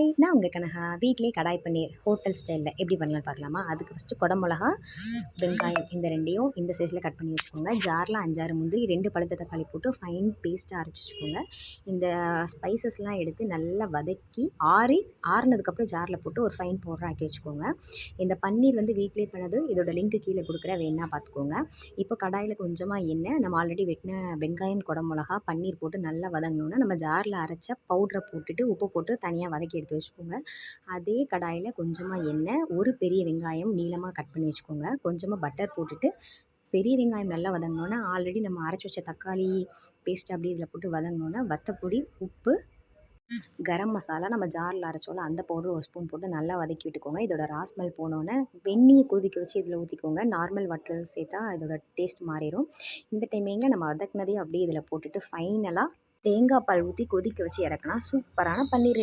Hi நான் உங்கள் கனகா வீட்டிலே கடாய் பன்னீர் ஹோட்டல் ஸ்டைலில் எப்படி பண்ணலாம் பார்க்கலாமா? அதுக்கு ஃபஸ்ட்டு குடமிளகா வெங்காயம் இந்த ரெண்டையும் இந்த சைஸில் கட் பண்ணி வச்சுக்கோங்க. ஜாரில் அஞ்சாறு முந்திரி ரெண்டு பழுத்த தக்காளி போட்டு ஃபைன் பேஸ்ட்டாக அரைச்சி வச்சுக்கோங்க. இந்த ஸ்பைசஸ்லாம் எடுத்து நல்லா வதக்கி ஆறி ஆறுனதுக்கப்புறம் ஜாரில் போட்டு ஒரு ஃபைன் பவுடர் ஆக்கி வச்சுக்கோங்க. இந்த பன்னீர் வந்து வீட்டிலே பண்ணது இதோட லிங்க் கீழே கொடுக்குற வேணா பார்த்துக்கோங்க. இப்போ கடாயில் கொஞ்சமாக எண்ணெய் நம்ம ஆல்ரெடி வெட்டின வெங்காயம் குடமிளகா பன்னீர் போட்டு நல்லா வதங்கினோன்னா நம்ம ஜாரில் அரைச்ச பவுடரை போட்டுட்டு உப்பு போட்டு தனியாக வதக்கி எடுத்து வச்சுக்கோங்க அதே கடாயில் கொஞ்சமாக எண்ணெய் ஒரு பெரிய வெங்காயம் நீளமாக கட் பண்ணி வச்சுக்கோங்க. கொஞ்சமாக பட்டர் போட்டுட்டு பெரிய வெங்காயம் நல்லா வதங்கினோன்னா ஆல்ரெடி நம்ம அரைச்சி வச்ச தக்காளி பேஸ்ட் அப்படி இதில் போட்டு வதங்கினோன்னா வத்தப்பொடி உப்பு கரம் மசாலா நம்ம ஜாரில் அரைச்சோம்ல அந்த பவுடர் ஒரு ஸ்பூன் போட்டு நல்லா வதக்கி விட்டுக்கோங்க. இதோட ராஸ்மல் போனோன்னே வெந்நியை கொதிக்க வச்சு இதில் ஊற்றிக்கோங்க நார்மல் வாட்டர் சேர்த்தா இதோட டேஸ்ட் மாறிடும். இந்த டைமிங்கில் நம்ம வதக்குனதையும் அப்படியே இதில் போட்டுட்டு ஃபைனலாக தேங்காய் பால் ஊற்றி கொதிக்க வச்சு இறக்குனா சூப்பரான பன்னீர்